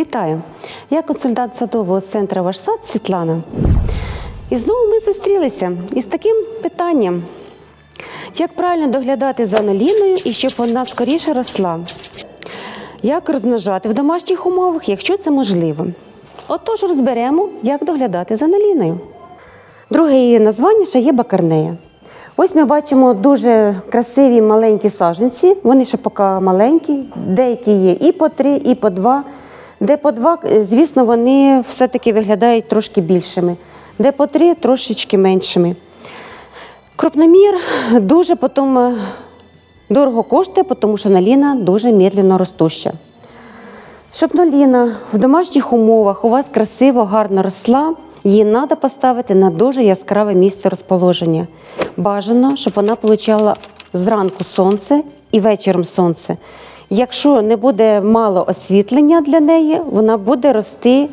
Вітаю! Я консультант садового центру Ваш сад Світлана. І знову ми зустрілися із таким питанням: як правильно доглядати за наліною і щоб вона скоріше росла? Як розмножати в домашніх умовах, якщо це можливо? Отож розберемо, як доглядати за наліною. Друге її названня ще є бакарнея. Ось ми бачимо дуже красиві маленькі саджанці. Вони ще поки маленькі, деякі є і по три, і по два. Де по два, звісно, вони все-таки виглядають трошки більшими, де по три трошечки меншими. Крупномір дуже потім е, дорого коштує, тому що наліна дуже медленно ростуща. Щоб наліна в домашніх умовах у вас красиво, гарно росла, її треба поставити на дуже яскраве місце розположення. Бажано, щоб вона отримала зранку сонце і вечором сонце. Якщо не буде мало освітлення для неї, вона буде рости,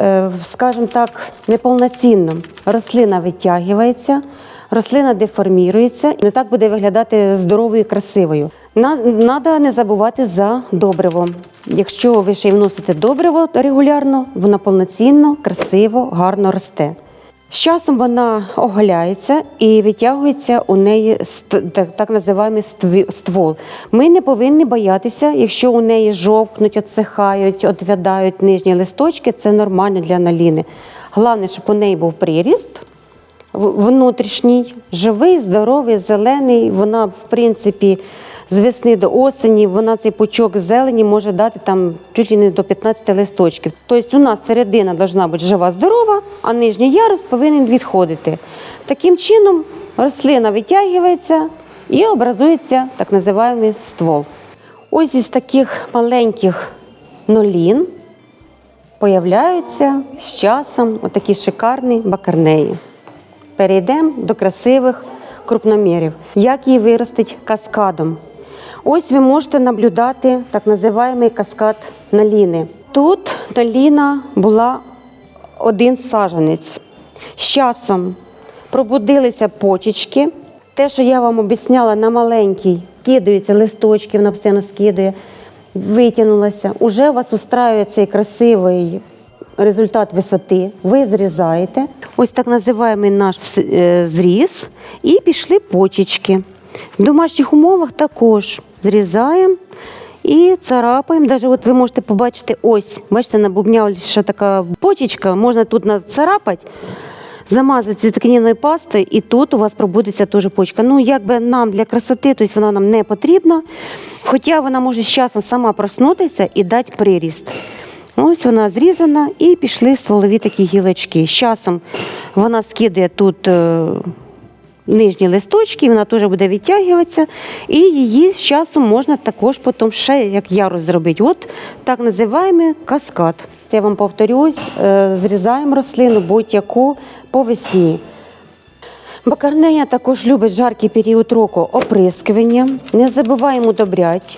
е, скажімо так, неповноцінно. Рослина витягується, рослина деформірується і не так буде виглядати здоровою і красивою. Треба не забувати за добриво. Якщо ви ще й вносите добриво регулярно, вона повноцінно, красиво, гарно росте. З часом вона оголяється і витягується у неї так, так називаємо ствол. Ми не повинні боятися, якщо у неї жовкнуть, отсихають, отвядають нижні листочки, це нормально для наліни. Головне, щоб у неї був приріст внутрішній, живий, здоровий, зелений. Вона, в принципі, з весни до осені вона цей пучок зелені може дати там чуть ли не до 15 листочків. Тобто у нас середина повинна бути жива, здорова, а нижній ярус повинен відходити. Таким чином рослина витягується і образується так називаємо ствол. Ось із таких маленьких нолін появляються з часом отакі шикарні бакарнеї. Перейдемо до красивих крупномірів. Як її виростить каскадом? Ось ви можете наблюдати так називаємий каскад наліни. Тут наліна була один саджанець. З часом пробудилися почечки. Те, що я вам обіцяла на маленький, кидаються листочки, вона постійно скидує, витягнулася. Уже у вас устраює цей красивий результат висоти. Ви зрізаєте. Ось так називаємо наш е, зріз. І пішли почечки. В домашніх умовах також зрізаємо і царапаємо. Навіть от ви можете побачити, ось, бачите, набубнявша така почечка, можна тут нацарапати, замазати цитринною пастою, і тут у вас пробудеться теж почка. Ну, якби нам для красоти, тобто вона нам не потрібна, хоча вона може з часом сама проснутися і дати приріст. Ось вона зрізана і пішли стволові такі гілочки. З часом вона скидає тут е, нижні листочки, вона теж буде відтягуватися, і її з часом можна також потім ще як ярус зробити. От так називаємо каскад. Це я вам повторюсь, е, зрізаємо рослину будь-яку по весні. Бакарнея також любить жаркий період року оприскування. Не забуваємо удобряти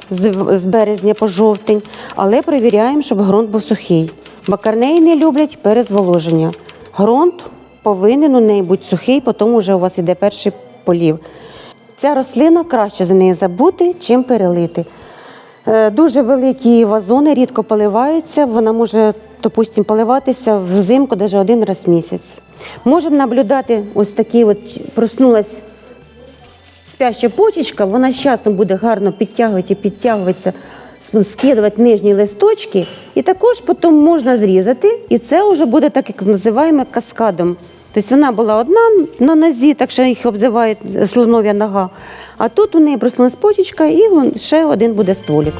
з, березня по жовтень, але перевіряємо, щоб ґрунт був сухий. Бакарнеї не люблять перезволоження. Ґрунт повинен у неї бути сухий, потім вже у вас іде перший полів. Ця рослина краще за неї забути, чим перелити. Е, Дуже великі вазони рідко поливаються, вона може, допустимо, поливатися взимку навіть один раз в місяць. Можемо наблюдати ось такий от проснулась спяща почечка, вона з часом буде гарно підтягувати і підтягуватися, скидувати нижні листочки, і також потім можна зрізати, і це вже буде так, як називаємо каскадом. Тобто вона була одна на нозі, так що їх обзивають слонов'я нога. А тут у неї проснулась почечка, і ще один буде стволік.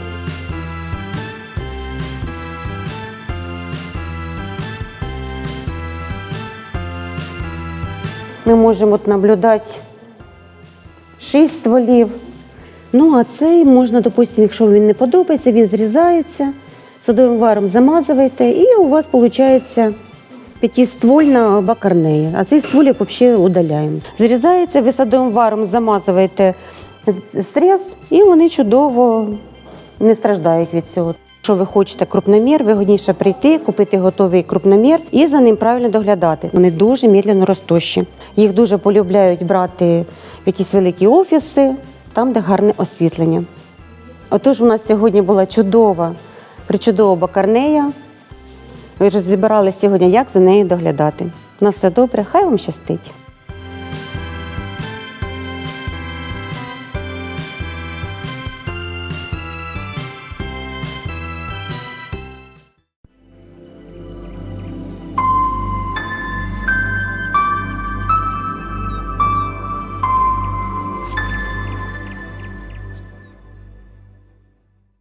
Ми можемо от наблюдати шість стволів. Ну, а цей можна, допустимо, якщо він не подобається, він зрізається, садовим варом замазуєте, і у вас виходить п'ятиствольна бакарнея. А цей стволик взагалі удаляємо. Зрізається, ви садовим варом замазуєте срез, і вони чудово не страждають від цього. Якщо ви хочете крупномір, вигодніше прийти, купити готовий крупномір і за ним правильно доглядати. Вони дуже медленно ростущі. Їх дуже полюбляють брати в якісь великі офіси, там, де гарне освітлення. Отож, у нас сьогодні була чудова, причудова бакарнея. Ви розібрали сьогодні, як за нею доглядати. На все добре, хай вам щастить.